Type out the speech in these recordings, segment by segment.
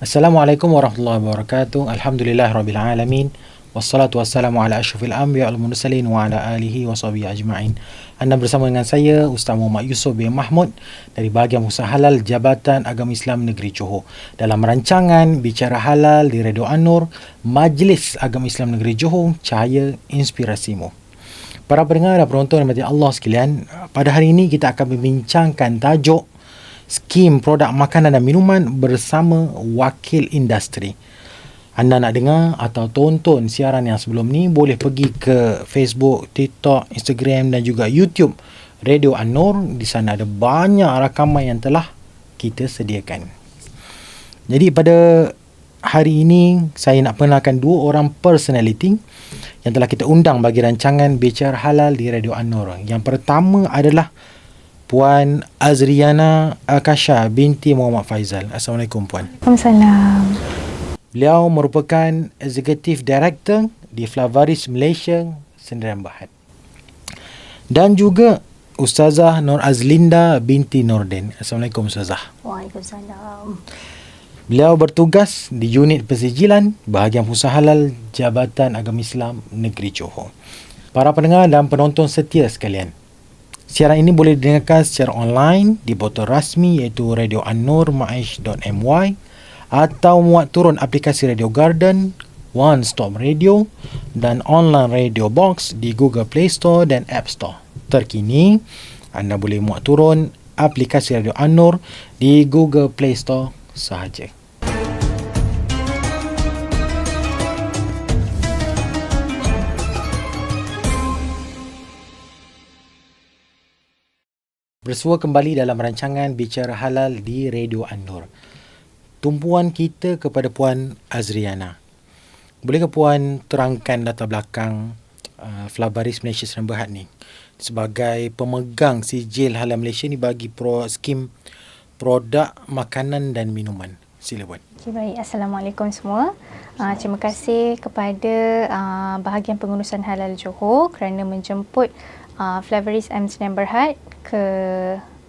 Assalamualaikum warahmatullahi wabarakatuh. Alhamdulillah rabbil alamin. Wassalatu wassalamu ala asyrafil anbiya wal mursalin wa ala alihi wa sahbihi ajma'in. Anda bersama dengan saya Ustaz Muhammad Yusof bin Mahmud dari bahagian usaha halal Jabatan Agama Islam Negeri Johor. Dalam rancangan Bicara Halal di Radio An-Nur, Majlis Agama Islam Negeri Johor, Cahaya Inspirasimu. Para pendengar dan penonton yang Allah sekalian, pada hari ini kita akan membincangkan tajuk skim produk makanan dan minuman bersama wakil industri. Anda nak dengar atau tonton siaran yang sebelum ni boleh pergi ke Facebook, TikTok, Instagram dan juga YouTube Radio An-Nur. Di sana ada banyak rakaman yang telah kita sediakan. Jadi pada hari ini saya nak perkenalkan dua orang personality yang telah kita undang bagi rancangan Bicara Halal di Radio An-Nur. Yang pertama adalah Puan Azriana Akasha binti Muhammad Faizal. Assalamualaikum Puan. Waalaikumsalam. Beliau merupakan Executive Director di Flavaris Malaysia Sendirian Bahad. Dan juga Ustazah Nur Azlinda binti Nordin. Assalamualaikum Ustazah. Waalaikumsalam. Beliau bertugas di unit persijilan bahagian usaha halal Jabatan Agama Islam Negeri Johor. Para pendengar dan penonton setia sekalian, Siaran ini boleh didengarkan secara online di botol rasmi iaitu Radio An-Nur Maish.my atau muat turun aplikasi Radio Garden, One Stop Radio dan online Radio Box di Google Play Store dan App Store. Terkini, anda boleh muat turun aplikasi Radio An-Nur di Google Play Store sahaja. Bersua kembali dalam rancangan Bicara Halal di Radio An-Nur. Tumpuan kita kepada Puan Azriana. Bolehkah Puan terangkan latar belakang uh, Flabaris Malaysia Serang Berhad ni? Sebagai pemegang sijil halal Malaysia ni bagi pro skim produk makanan dan minuman. Sila Puan. Okay, baik. Assalamualaikum semua. Uh, terima kasih kepada uh, bahagian pengurusan halal Johor kerana menjemput uh, Flavoris M. Serang Berhad ke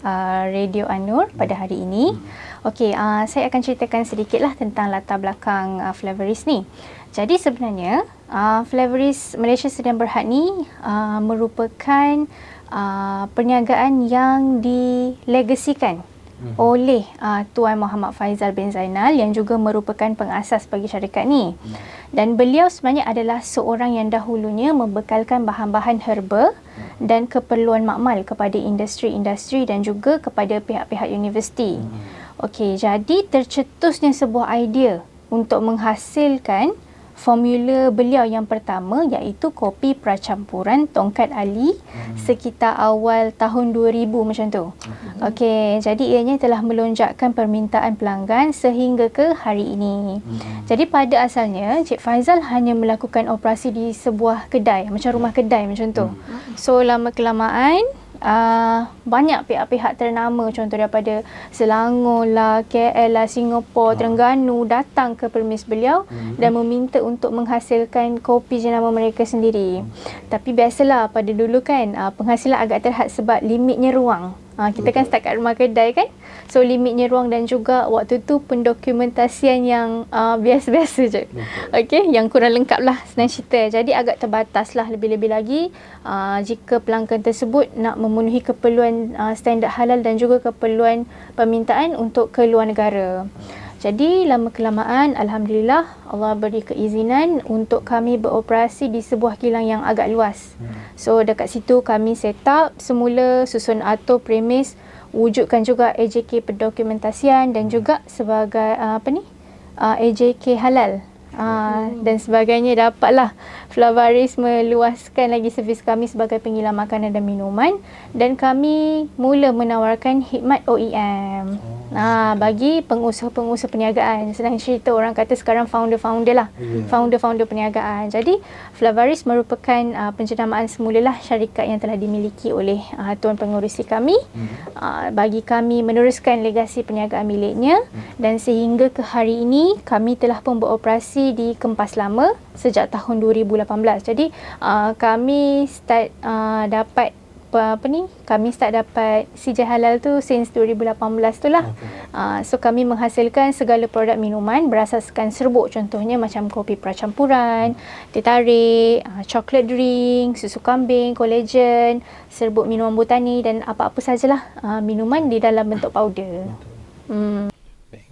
uh, Radio Anur pada hari ini. Okey, uh, saya akan ceritakan sedikitlah tentang latar belakang uh, Flavoris ni. Jadi sebenarnya uh, Flavoris Malaysia Sedang Berhad ni uh, merupakan uh, perniagaan yang dilegasikan hmm. oleh uh, Tuan Muhammad Faizal bin Zainal yang juga merupakan pengasas bagi syarikat ni. Hmm. Dan beliau sebenarnya adalah seorang yang dahulunya membekalkan bahan-bahan herba hmm. dan keperluan makmal kepada industri-industri dan juga kepada pihak-pihak universiti. Hmm. Okey, jadi tercetusnya sebuah idea untuk menghasilkan formula beliau yang pertama iaitu kopi percampuran Tongkat Ali hmm. sekitar awal tahun 2000 macam tu. Hmm. Okey, jadi ianya telah melonjakkan permintaan pelanggan sehingga ke hari ini. Hmm. Jadi pada asalnya Cik Faizal hanya melakukan operasi di sebuah kedai, macam rumah kedai macam tu. Hmm. So lama kelamaan uh, banyak pihak-pihak ternama contoh daripada Selangor lah, KL lah, Singapura, ha. Terengganu datang ke permis beliau hmm. dan meminta untuk menghasilkan kopi jenama mereka sendiri. Hmm. Tapi biasalah pada dulu kan uh, penghasilan agak terhad sebab limitnya ruang. Uh, kita kan start kat rumah kedai kan. So limitnya ruang dan juga waktu tu pendokumentasian yang uh, biasa-biasa je. Okey, yang kurang lengkap lah senang cerita. Jadi agak terbatas lah lebih-lebih lagi uh, jika pelanggan tersebut nak memenuhi keperluan uh, standard halal dan juga keperluan permintaan untuk ke luar negara. Jadi lama kelamaan Alhamdulillah Allah beri keizinan untuk kami beroperasi di sebuah kilang yang agak luas. Hmm. So dekat situ kami set up semula susun atur premis wujudkan juga AJK pendokumentasian dan juga sebagai uh, apa ni uh, AJK halal. Uh, dan sebagainya. Dapatlah Flavaris meluaskan lagi servis kami sebagai pengilang makanan dan minuman. Dan kami mula menawarkan khidmat OEM. Oh. Ha, bagi pengusaha-pengusaha perniagaan. Senang cerita orang kata sekarang founder-founder lah. Yeah. Founder-founder perniagaan. Jadi Flavaris merupakan uh, penjenamaan semulalah syarikat yang telah dimiliki oleh uh, tuan pengurusi kami. Mm. Uh, bagi kami meneruskan legasi perniagaan miliknya. Mm. Dan sehingga ke hari ini kami telah pun beroperasi di Kempas Lama sejak tahun 2018. Jadi uh, kami start uh, dapat apa, ni kami start dapat CJ halal tu since 2018 tu lah. Okay. Uh, so kami menghasilkan segala produk minuman berasaskan serbuk contohnya macam kopi percampuran, teh tarik, uh, chocolate drink, susu kambing, collagen, serbuk minuman botani dan apa-apa sajalah uh, minuman di dalam bentuk powder. Hmm.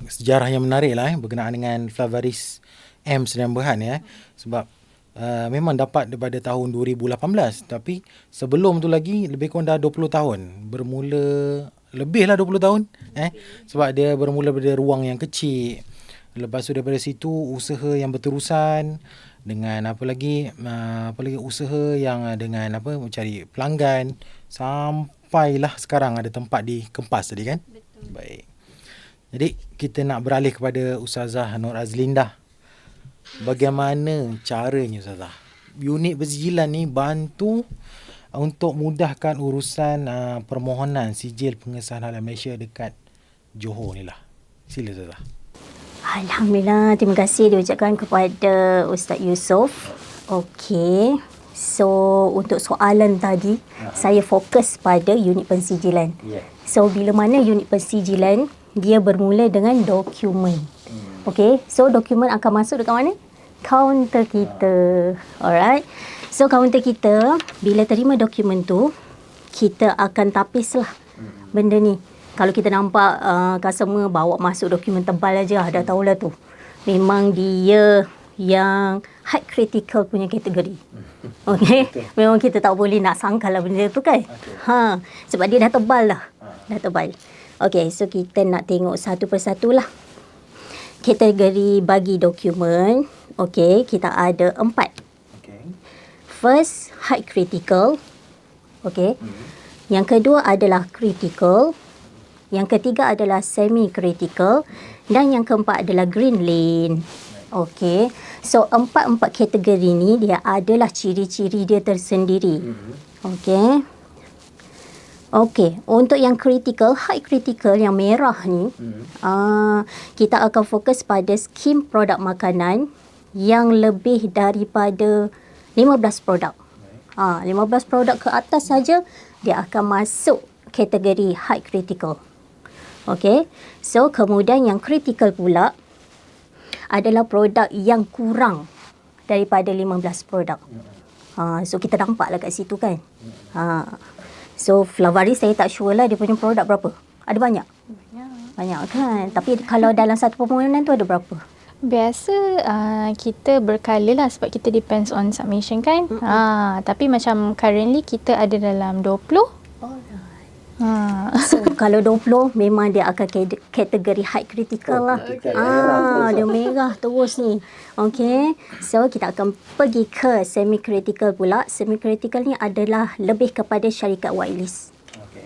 Sejarah yang menarik lah eh, berkenaan dengan Flavaris M Sdn Berhad ya. Sebab uh, memang dapat daripada tahun 2018 tapi sebelum tu lagi lebih kurang dah 20 tahun. Bermula lebih lah 20 tahun eh? Sebab dia bermula dari ruang yang kecil. Lepas tu daripada situ usaha yang berterusan dengan apa lagi uh, apa lagi usaha yang dengan apa mencari pelanggan. Sampailah sekarang ada tempat di Kempas tadi kan? Betul. Baik. Jadi kita nak beralih kepada Ustazah Nur Azlindah bagaimana caranya Ustazah? Unit persijilan ni bantu untuk mudahkan urusan uh, permohonan sijil pengesahan halal Malaysia dekat Johor ni lah. Sila Ustazah. Alhamdulillah, terima kasih diucapkan kepada Ustaz Yusof. Okey. So, untuk soalan tadi, uh-huh. saya fokus pada unit pensijilan. Yeah. So, bila mana unit pensijilan, dia bermula dengan dokumen. Hmm. Okey, so dokumen akan masuk dekat mana? Kaunter kita. Alright. So kaunter kita bila terima dokumen tu kita akan tapis lah hmm. benda ni. Kalau kita nampak uh, customer bawa masuk dokumen tebal aja dah tahulah tu. Memang dia yang high critical punya kategori. Okay. Memang kita tak boleh nak sangkal lah benda tu kan. Ha. Sebab dia dah tebal lah. Ha. Dah tebal. Okay. So kita nak tengok satu persatu lah. Kategori bagi dokumen. Okay. Kita ada empat. First, high critical. Okay. Mm-hmm. Yang kedua adalah critical. Yang ketiga adalah semi critical. Dan yang keempat adalah green lane. Okay. So, empat-empat kategori ni dia adalah ciri-ciri dia tersendiri. Mm-hmm. Okay. Okay. Untuk yang critical, high critical yang merah ni, mm-hmm. uh, kita akan fokus pada skim produk makanan yang lebih daripada 15 produk. Ha, 15 produk ke atas saja dia akan masuk kategori high critical. Okey. So kemudian yang critical pula adalah produk yang kurang daripada 15 produk. Ha, so kita nampaklah kat situ kan. Ha. So Flavaris saya tak sure lah dia punya produk berapa. Ada banyak? Banyak. Banyak kan. Tapi kalau dalam satu permohonan tu ada berapa? Biasa uh, kita berkala lah sebab kita depends on submission kan. Mm-hmm. Uh, tapi macam currently kita ada dalam 20. Ha. So, kalau 20 memang dia akan kategori high critical lah. Okay. Ah, dia merah terus ni. Okay. So kita akan pergi ke semi critical pula. Semi critical ni adalah lebih kepada syarikat whitelist.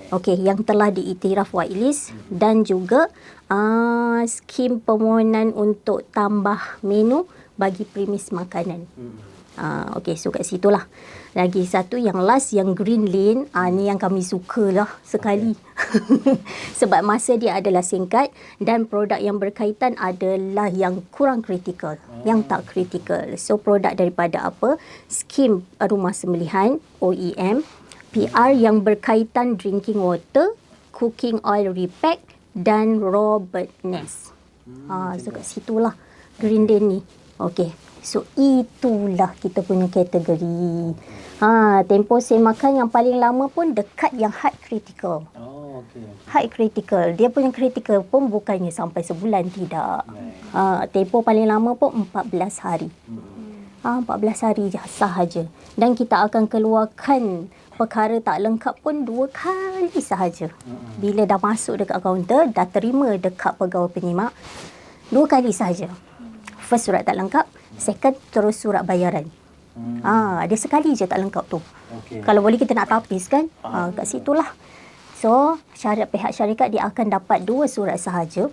Okey, yang telah diiktiraf whitelist dan juga uh, skim permohonan untuk tambah menu bagi premis makanan. Hmm. Uh, Okey, so kat situ lah. Lagi satu yang last yang green lane, uh, ni yang kami suka lah sekali. Okay. Sebab masa dia adalah singkat dan produk yang berkaitan adalah yang kurang kritikal, hmm. yang tak kritikal. So produk daripada apa? Skim rumah sembelihan, OEM, PR yang berkaitan drinking water, cooking oil repack dan raw bird nest. Hmm, ha, so kat situlah green day ni. Okey. So itulah kita punya kategori. Ha, tempoh makan yang paling lama pun dekat yang high critical. Oh, okey. High critical. Dia punya critical pun bukannya sampai sebulan tidak. Ha, tempoh paling lama pun 14 hari. Hmm. Ha, 14 hari sahaja. Dan kita akan keluarkan perkara tak lengkap pun dua kali sahaja. Bila dah masuk dekat kaunter, dah terima dekat pegawai penyimak, dua kali sahaja. First surat tak lengkap, second terus surat bayaran. Hmm. Ah, dia sekali je tak lengkap tu. Okay. Kalau boleh kita nak tapis kan, ah, kat situlah. So, syarat pihak syarikat dia akan dapat dua surat sahaja.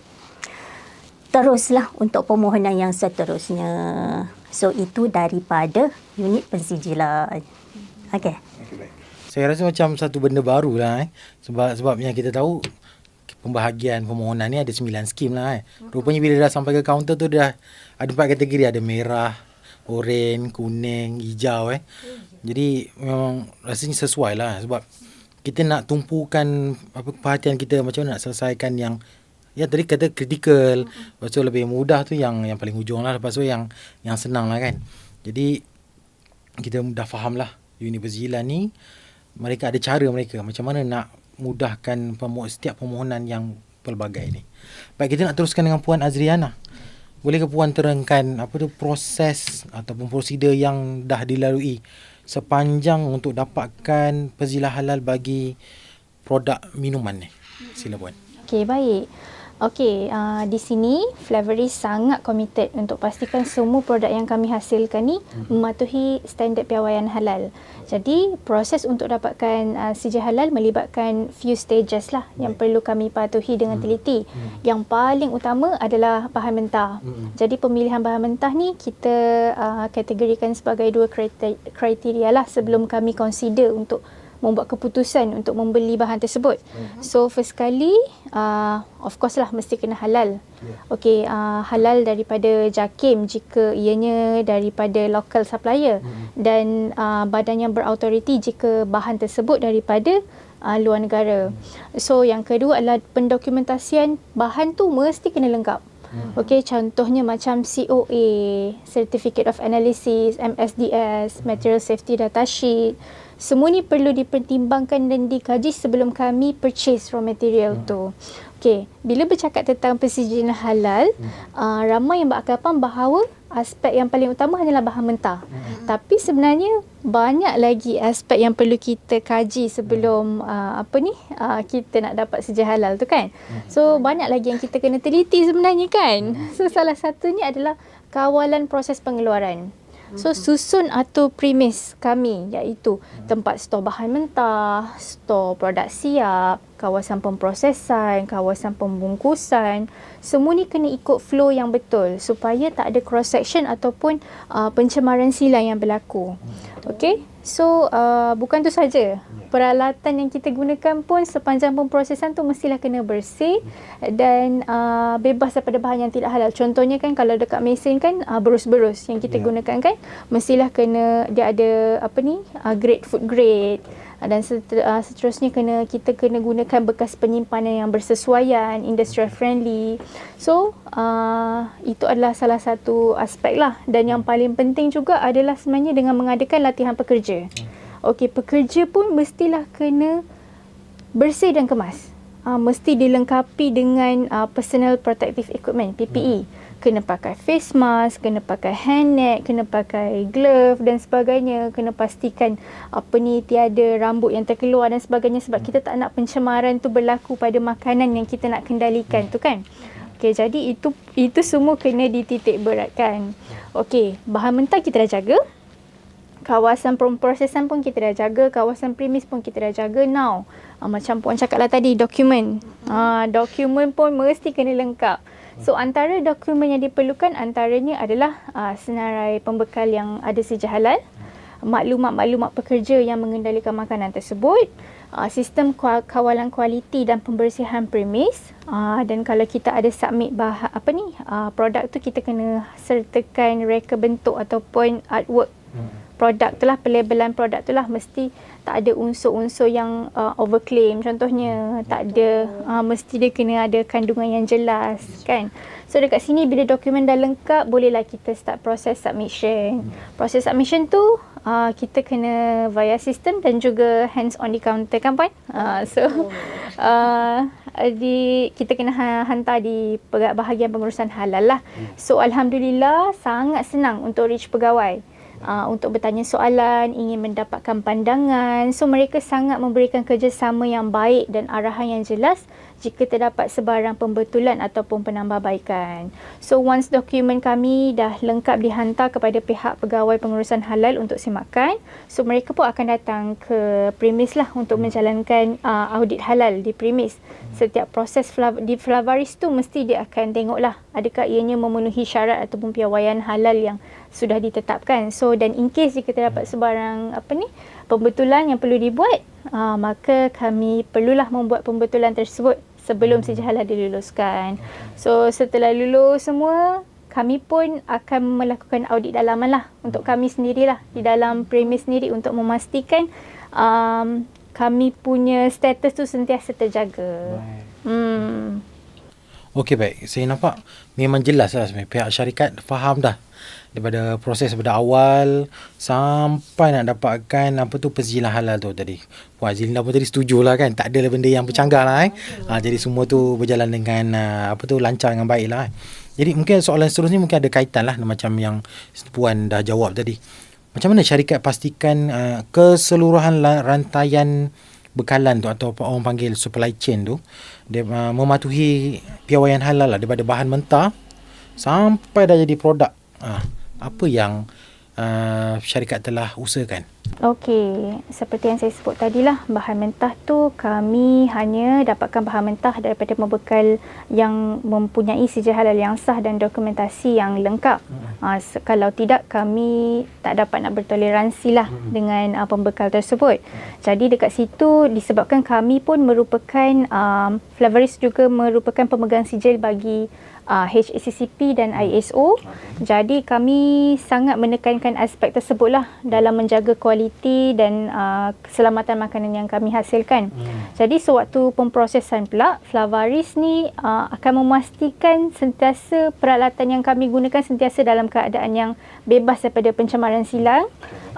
Teruslah untuk permohonan yang seterusnya. So, itu daripada unit pensijilan. Okey. Okay saya rasa macam satu benda baru lah eh. Sebab sebab yang kita tahu pembahagian permohonan ni ada sembilan skim lah eh. Rupanya bila dah sampai ke kaunter tu dah ada empat kategori ada merah, oranye, kuning, hijau eh. Jadi memang rasanya sesuai lah sebab kita nak tumpukan apa perhatian kita macam mana nak selesaikan yang ya tadi kata critical lepas tu lebih mudah tu yang yang paling hujung lah lepas tu yang yang senang lah kan jadi kita dah faham lah Universiti Zilan ni mereka ada cara mereka macam mana nak mudahkan setiap permohonan yang pelbagai ni baik kita nak teruskan dengan Puan Azriana boleh ke Puan terangkan apa tu proses ataupun prosedur yang dah dilalui sepanjang untuk dapatkan pezilah halal bagi produk minuman ni. Sila Puan. Okey, baik. Okey, uh, di sini Flavoris sangat committed untuk pastikan semua produk yang kami hasilkan ni hmm. mematuhi standard piawaian halal. Jadi, proses untuk dapatkan uh, CJ halal melibatkan few stages lah Baik. yang perlu kami patuhi dengan hmm. teliti. Hmm. Yang paling utama adalah bahan mentah. Jadi, pemilihan bahan mentah ni kita uh, kategorikan sebagai dua kriteria lah sebelum kami consider untuk membuat keputusan untuk membeli bahan tersebut. Uh-huh. So first kali uh, of course lah mesti kena halal. Yeah. Okey uh, halal daripada JAKIM jika ianya daripada local supplier uh-huh. dan uh, badan yang berautoriti jika bahan tersebut daripada uh, luar negara. Uh-huh. So yang kedua adalah pendokumentasian bahan tu mesti kena lengkap. Hmm. Okey, contohnya macam COA, Certificate of Analysis, MSDS, Material Safety Data Sheet. Semua ni perlu dipertimbangkan dan dikaji sebelum kami purchase raw material hmm. tu. Okey, bila bercakap tentang persediaan halal, hmm. uh, ramai yang beranggapan bahawa aspek yang paling utama hanyalah bahan mentah. Hmm. Tapi sebenarnya banyak lagi aspek yang perlu kita kaji sebelum hmm. uh, apa ni uh, kita nak dapat sedia halal tu kan. Hmm. So banyak lagi yang kita kena teliti sebenarnya kan. Hmm. So salah satunya adalah kawalan proses pengeluaran. So susun atau premis kami iaitu tempat stor bahan mentah, stor produk siap, kawasan pemprosesan, kawasan pembungkusan, semua ni kena ikut flow yang betul supaya tak ada cross section ataupun uh, pencemaran silang yang berlaku. Okey? So uh, bukan tu saja. Peralatan yang kita gunakan pun sepanjang pemprosesan tu mestilah kena bersih dan uh, bebas daripada bahan yang tidak halal. Contohnya kan kalau dekat mesin kan uh, berus-berus yang kita yeah. gunakan kan mestilah kena dia ada apa ni uh, grade food grade dan uh, seterusnya kena kita kena gunakan bekas penyimpanan yang bersesuaian industrial friendly. So uh, itu adalah salah satu aspek lah. Dan yang paling penting juga adalah sebenarnya dengan mengadakan latihan pekerja. Okey pekerja pun mestilah kena bersih dan kemas. Uh, mesti dilengkapi dengan uh, personal protective equipment PPE hmm kena pakai face mask, kena pakai hairnet, kena pakai glove dan sebagainya, kena pastikan apa ni tiada rambut yang terkeluar dan sebagainya sebab kita tak nak pencemaran tu berlaku pada makanan yang kita nak kendalikan tu kan. Okey, jadi itu itu semua kena dititik beratkan. Okey, bahan mentah kita dah jaga. Kawasan pemprosesan pun kita dah jaga, kawasan premis pun kita dah jaga now. Uh, macam puan cakap lah tadi, dokumen. Uh, dokumen pun mesti kena lengkap. So antara dokumen yang diperlukan antaranya adalah uh, senarai pembekal yang ada sejak halal, maklumat-maklumat pekerja yang mengendalikan makanan tersebut, uh, sistem kawalan kualiti dan pembersihan premis uh, dan kalau kita ada submit bah apa ni uh, produk tu kita kena sertakan reka bentuk ataupun artwork hmm. Produk tu lah pelabelan produk tu lah mesti tak ada unsur-unsur yang uh, overclaim. Contohnya tak ada uh, mesti dia kena ada kandungan yang jelas kan? So dekat sini bila dokumen dah lengkap bolehlah kita start proses submission. Proses submission tu uh, kita kena via sistem dan juga hands on di counter kan puan? Uh, so uh, di kita kena ha, hantar di bahagian pengurusan halal lah. So alhamdulillah sangat senang untuk reach pegawai uh, untuk bertanya soalan, ingin mendapatkan pandangan. So mereka sangat memberikan kerjasama yang baik dan arahan yang jelas jika terdapat sebarang pembetulan ataupun penambahbaikan. So once dokumen kami dah lengkap dihantar kepada pihak pegawai pengurusan halal untuk semakan, so mereka pun akan datang ke premis lah untuk menjalankan uh, audit halal di premis. Setiap proses di flavaris tu mesti dia akan tengok lah adakah ianya memenuhi syarat ataupun piawaian halal yang sudah ditetapkan. So dan in case jika terdapat sebarang apa ni pembetulan yang perlu dibuat, uh, maka kami perlulah membuat pembetulan tersebut sebelum sejahala diluluskan. So setelah lulus semua, kami pun akan melakukan audit dalaman lah untuk kami sendirilah di dalam premis sendiri untuk memastikan um, kami punya status tu sentiasa terjaga. Hmm. Okey baik. Saya nampak memang jelas lah sebenarnya pihak syarikat faham dah daripada proses daripada awal sampai nak dapatkan apa tu pensijilan halal tu tadi. Puan Azilina pun tadi setuju lah kan. Tak ada benda yang bercanggah lah eh. Ha, jadi semua tu berjalan dengan uh, apa tu lancar dengan baik lah eh. Jadi mungkin soalan seterusnya mungkin ada kaitan lah macam yang Puan dah jawab tadi. Macam mana syarikat pastikan uh, keseluruhan rantaian bekalan tu atau apa orang panggil supply chain tu dia uh, mematuhi piawaian halal lah daripada bahan mentah sampai dah jadi produk. Uh, apa yang uh, syarikat telah usahakan? Okey, seperti yang saya sebut tadi lah, bahan mentah tu kami hanya dapatkan bahan mentah daripada pembekal yang mempunyai sijil halal yang sah dan dokumentasi yang lengkap. Hmm. Uh, kalau tidak, kami tak dapat nak bertoleransi lah hmm. dengan uh, pembekal tersebut. Hmm. Jadi dekat situ disebabkan kami pun merupakan, um, Flavorist juga merupakan pemegang sijil bagi uh, HACCP dan ISO. Jadi kami sangat menekankan aspek tersebutlah dalam menjaga kualiti dan uh, keselamatan makanan yang kami hasilkan. Hmm. Jadi sewaktu pemprosesan pula, Flavaris ni uh, akan memastikan sentiasa peralatan yang kami gunakan sentiasa dalam keadaan yang bebas daripada pencemaran silang.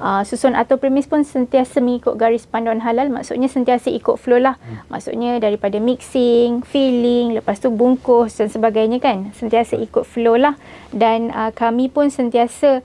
Uh, susun atau premis pun sentiasa mengikut garis panduan halal. Maksudnya sentiasa ikut flow lah. Hmm. maksudnya daripada mixing, filling, lepas tu bungkus dan sebagainya kan. Sentiasa ikut flow lah. Dan uh, kami pun sentiasa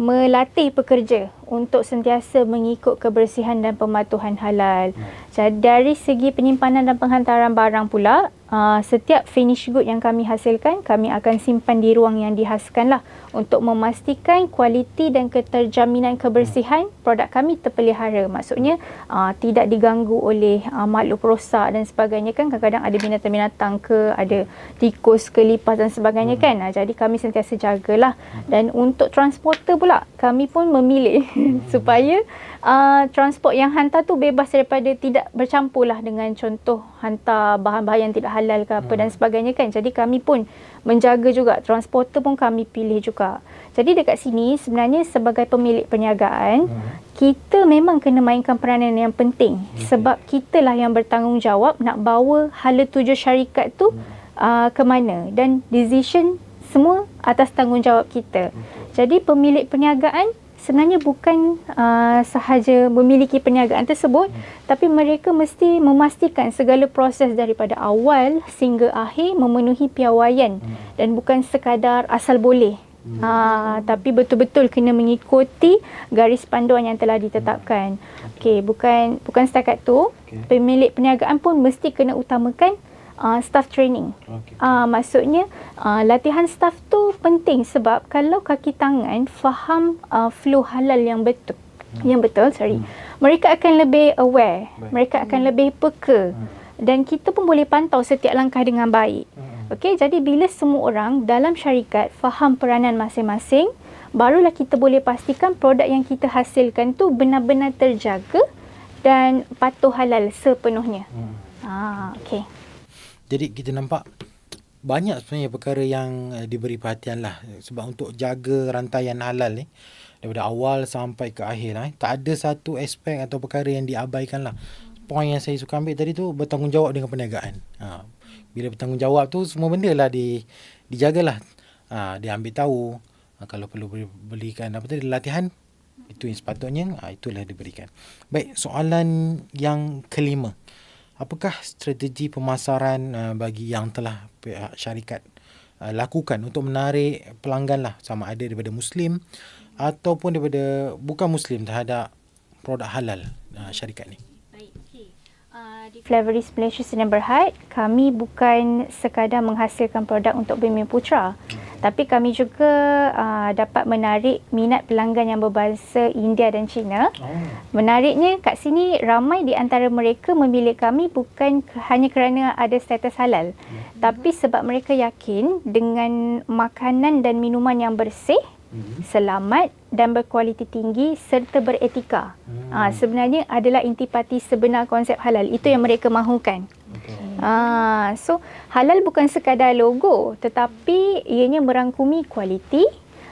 melatih pekerja untuk sentiasa mengikut kebersihan dan pematuhan halal. Jadi dari segi penyimpanan dan penghantaran barang pula, uh, setiap finish good yang kami hasilkan, kami akan simpan di ruang yang dihaskan lah untuk memastikan kualiti dan keterjaminan kebersihan produk kami terpelihara. Maksudnya uh, tidak diganggu oleh uh, makhluk rosak dan sebagainya kan. Kadang-kadang ada binatang-binatang ke, ada tikus ke, lipas dan sebagainya kan. Uh, jadi kami sentiasa jagalah. Dan untuk transporter pula, kami pun memilih supaya uh, transport yang hantar tu bebas daripada tidak bercampur lah dengan contoh hantar bahan-bahan yang tidak halal ke apa hmm. dan sebagainya kan. Jadi kami pun menjaga juga transporter pun kami pilih juga. Jadi dekat sini sebenarnya sebagai pemilik perniagaan hmm. kita memang kena mainkan peranan yang penting okay. sebab lah yang bertanggungjawab nak bawa hala tuju syarikat tu hmm. uh, ke mana dan decision semua atas tanggungjawab kita. Okay. Jadi pemilik perniagaan sebenarnya bukan uh, sahaja memiliki perniagaan tersebut hmm. tapi mereka mesti memastikan segala proses daripada awal sehingga akhir memenuhi piawaian hmm. dan bukan sekadar asal boleh hmm. uh, tapi betul-betul kena mengikuti garis panduan yang telah ditetapkan hmm. okey bukan bukan setakat tu okay. pemilik perniagaan pun mesti kena utamakan uh, staff training. Okay. Uh, maksudnya uh, latihan staff tu penting sebab kalau kaki tangan faham uh, flow halal yang betul, hmm. yang betul, sorry, hmm. mereka akan lebih aware, baik. mereka akan hmm. lebih peka hmm. dan kita pun boleh pantau setiap langkah dengan baik. Hmm. Okey, jadi bila semua orang dalam syarikat faham peranan masing-masing, barulah kita boleh pastikan produk yang kita hasilkan tu benar-benar terjaga dan patuh halal sepenuhnya. Hmm. Ah, okey. Jadi kita nampak banyak sebenarnya perkara yang uh, diberi perhatian lah sebab untuk jaga rantaian halal ni daripada awal sampai ke akhir lah. Eh. Tak ada satu aspek atau perkara yang diabaikan lah. Poin yang saya suka ambil tadi tu bertanggungjawab dengan perniagaan. Ha. Bila bertanggungjawab tu semua benda lah di, dijagalah. Ha. Dia ambil tahu ha. kalau perlu belikan apa tadi latihan itu yang sepatutnya ha. itulah diberikan. Baik soalan yang kelima apakah strategi pemasaran uh, bagi yang telah pihak syarikat uh, lakukan untuk menarik pelanggan lah? Sama ada daripada muslim ataupun daripada bukan muslim terhadap produk halal uh, syarikat ni di Flavorist Malaysia Sdn Berhad, kami bukan sekadar menghasilkan produk untuk Bumi Putra. Tapi kami juga uh, dapat menarik minat pelanggan yang berbahasa India dan Cina. Oh. Menariknya kat sini ramai di antara mereka memilih kami bukan hanya kerana ada status halal. Hmm. Tapi sebab mereka yakin dengan makanan dan minuman yang bersih hmm. selamat dan berkualiti tinggi serta beretika. Hmm. Ha, sebenarnya adalah intipati sebenar konsep halal. Itu yang mereka mahukan. Okay. Ha, so halal bukan sekadar logo tetapi ianya merangkumi kualiti,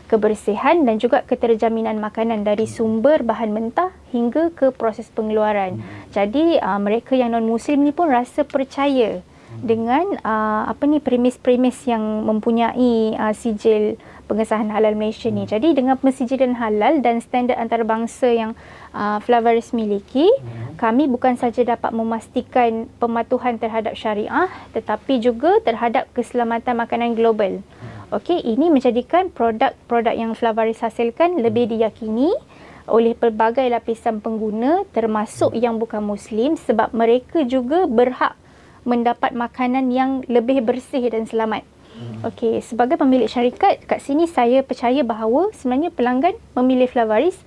kebersihan dan juga keterjaminan makanan dari sumber bahan mentah hingga ke proses pengeluaran. Jadi uh, mereka yang non muslim ni pun rasa percaya dengan uh, apa ni premis-premis yang mempunyai uh, sijil pengesahan halal Malaysia ni. Jadi dengan pensijilan halal dan standard antarabangsa yang uh, Flavaris miliki, kami bukan saja dapat memastikan pematuhan terhadap syariah tetapi juga terhadap keselamatan makanan global. Okey, ini menjadikan produk-produk yang Flavaris hasilkan lebih diyakini oleh pelbagai lapisan pengguna termasuk yang bukan muslim sebab mereka juga berhak mendapat makanan yang lebih bersih dan selamat. Okey, sebagai pemilik syarikat kat sini saya percaya bahawa sebenarnya pelanggan memilih Flavaris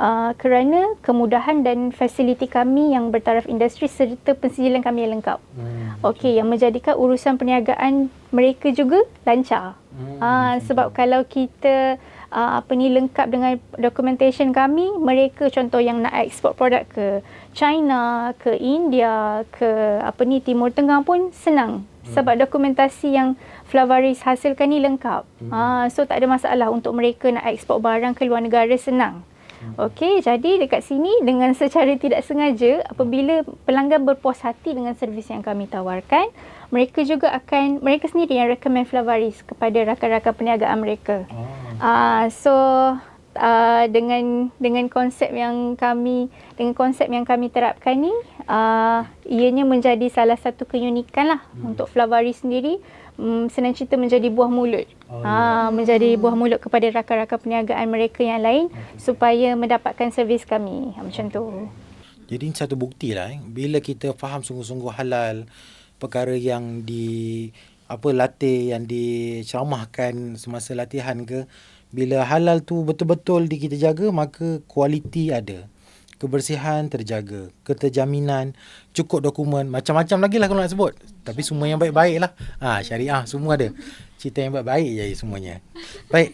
uh, kerana kemudahan dan fasiliti kami yang bertaraf industri serta pensijilan kami yang lengkap. Hmm. Okey, yang menjadikan urusan perniagaan mereka juga lancar. Hmm. Uh, sebab kalau kita uh, apa ni lengkap dengan documentation kami, mereka contoh yang nak ekspor produk ke China, ke India, ke apa ni Timur Tengah pun senang sebab dokumentasi yang Flavaris hasilkan ni lengkap. Hmm. Ha, so tak ada masalah untuk mereka nak ekspor barang ke luar negara senang. Hmm. Okey, jadi dekat sini dengan secara tidak sengaja apabila pelanggan berpuas hati dengan servis yang kami tawarkan, mereka juga akan mereka sendiri yang recommend Flavaris kepada rakan-rakan perniagaan mereka. Oh. Uh, so uh, dengan dengan konsep yang kami dengan konsep yang kami terapkan ni uh, ianya menjadi salah satu keunikan lah hmm. untuk Flavari sendiri um, senang cerita menjadi buah mulut. Oh, uh, menjadi buah mulut kepada rakan-rakan perniagaan mereka yang lain okay. supaya mendapatkan servis kami. Macam tu. Jadi ini satu bukti lah eh. bila kita faham sungguh-sungguh halal perkara yang di apa latih yang diceramahkan semasa latihan ke bila halal tu betul-betul di kita jaga maka kualiti ada kebersihan terjaga keterjaminan cukup dokumen macam-macam lagi lah kalau nak sebut tapi semua yang baik-baik lah ha, syariah semua ada cerita yang baik-baik je semuanya baik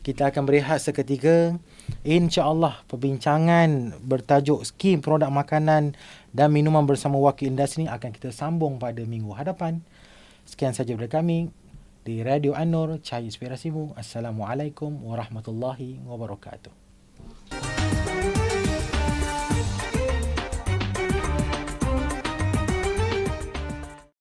kita akan berehat seketika InsyaAllah perbincangan bertajuk skim produk makanan dan minuman bersama wakil industri ini akan kita sambung pada minggu hadapan. Sekian saja daripada kami di Radio An-Nur, Cahaya Inspirasimu. Assalamualaikum warahmatullahi wabarakatuh.